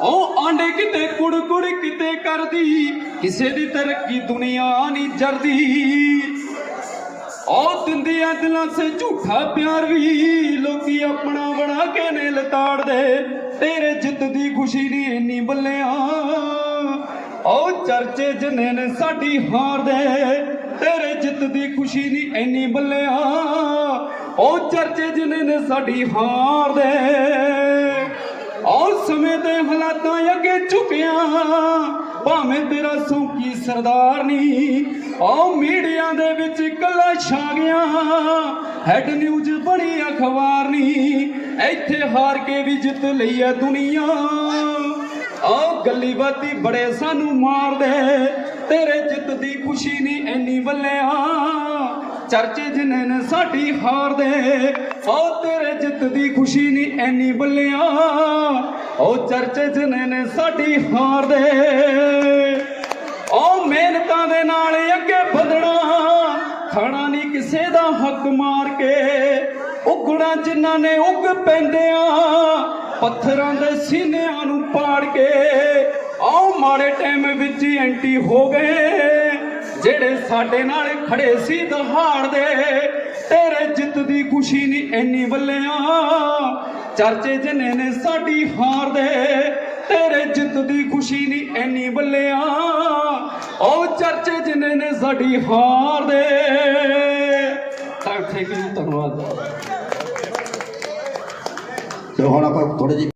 ਉਹ ਆਂਡੇ ਕਿਤੇ ਕੁੜ ਕੁੜ ਕਿਤੇ ਕਰਦੀ, ਕਿਸੇ ਦੀ ਤਰੱਕੀ ਦੁਨੀਆ ਨਹੀਂ ਜਰਦੀ। ਉਹ ਦਿੰਦੀਆਂ ਦਿਲਾਂ ਸੇ ਝੂਠਾ ਪਿਆਰ ਵੀ, ਲੋਕੀ ਆਪਣਾ ਬਣਾ ਕੇ ਨੇ ਲਤਾੜਦੇ। ਤੇਰੇ ਜਿੱਤ ਦੀ ਖੁਸ਼ੀ ਨਹੀਂ ਇੰਨੀ ਬੱਲਿਆ। ਉਹ ਚਰਚੇ ਜਨੇ ਨੇ ਸਾਡੀ ਹਾਰ ਦੇ ਤੇਰੇ ਜਿੱਤ ਦੀ ਖੁਸ਼ੀ ਨਹੀਂ ਇੰਨੀ ਬੱਲਿਆ। ਉਹ ਚਰਚੇ ਜਨੇ ਨੇ ਸਾਡੀ ਹਾਰ ਦੇ ਔਰ ਸਮੇਂ ਦੇ ਹਾਲਾਤਾਂ ਅੱਗੇ ਝੁਕਿਆ, ਭਾਵੇਂ ਤੇਰਾ ਸੌਂਕੀ ਸਰਦਾਰ ਨਹੀਂ ਔ ਮੀਡੀਆ ਦੇ ਵਿੱਚ ਇਕੱਲਾ ਛਾ ਗਿਆ। ਹੈਡ ਨਿਊਜ਼ ਬਣੀ ਅਖਬਾਰ ਨਹੀਂ ਇੱਥੇ ਹਾਰ ਕੇ ਵੀ ਜਿੱਤ ਲਈ ਐ ਦੁਨੀਆ। ਔ ਗੱਲੀ ਬੜੇ ਸਾਨੂੰ ਮਾਰਦੇ ਤੇਰੇ ਜਿੱਤ ਦੀ ਖੁਸ਼ੀ ਨਹੀਂ ਐਨੀ ਬੱਲਿਆ ਚਰਚੇ ਜਿਨੇ ਨੇ ਸਾਡੀ ਹਾਰ ਦੇ ਓ ਤੇਰੇ ਜਿੱਤ ਦੀ ਖੁਸ਼ੀ ਨਹੀਂ ਐਨੀ ਬੱਲਿਆ ਉਹ ਚਰਚੇ ਜਿਨੇ ਨੇ ਸਾਡੀ ਹਾਰ ਦੇ। ਓ ਮਿਹਨਤਾਂ ਦੇ ਨਾਲ ਅੱਗੇ ਵਧਣਾ। ਖਾਣਾ ਨਹੀਂ ਕਿਸੇ ਦਾ ਹੱਕ ਮਾਰ ਕੇ। ਉਗਣਾ ਜਿਨ੍ਹਾਂ ਨੇ ਉਗ ਪੈਂਦਿਆਂ। ਪੱਥਰਾਂ ਦੇ ਸੀਨਿਆਂ ਨੂੰ ਪਾੜ ਕੇ। ਓ ਮਾੜੇ ਟਾਈਮ ਵਿੱਚ ਹੀ ਐਂਟੀ ਹੋ ਗਏ। ਜਿਹੜੇ ਸਾਡੇ ਨਾਲ ਖੜੇ ਸੀ ਦਹਾੜ ਦੇ। ਤੇਰੇ ਜਿੱਤ ਦੀ ਖੁਸ਼ੀ ਨਹੀਂ ਐਨੀ ਵੱਲਿਆ। ਚਰਚੇ ਜਿਨੇ ਨੇ ਸਾਡੀ ਹਾਰ ਦੇ, ਤੇਰੇ ਜਿੱਤ ਦੀ ਖੁਸ਼ੀ ਨਹੀਂ ਐਨੀ ਬੱਲਿਆ। ਉਹ ਚਰਚੇ ਜਿਨੇ ਨੇ ਸਾਡੀ ਹਾਰ ਦੇ। ਥੈਂਕ ਯੂ ਧੰਨਵਾਦ। ਤੇ ਹੁਣ ਆਪਾਂ ਥੋੜੇ ਜਿਹੇ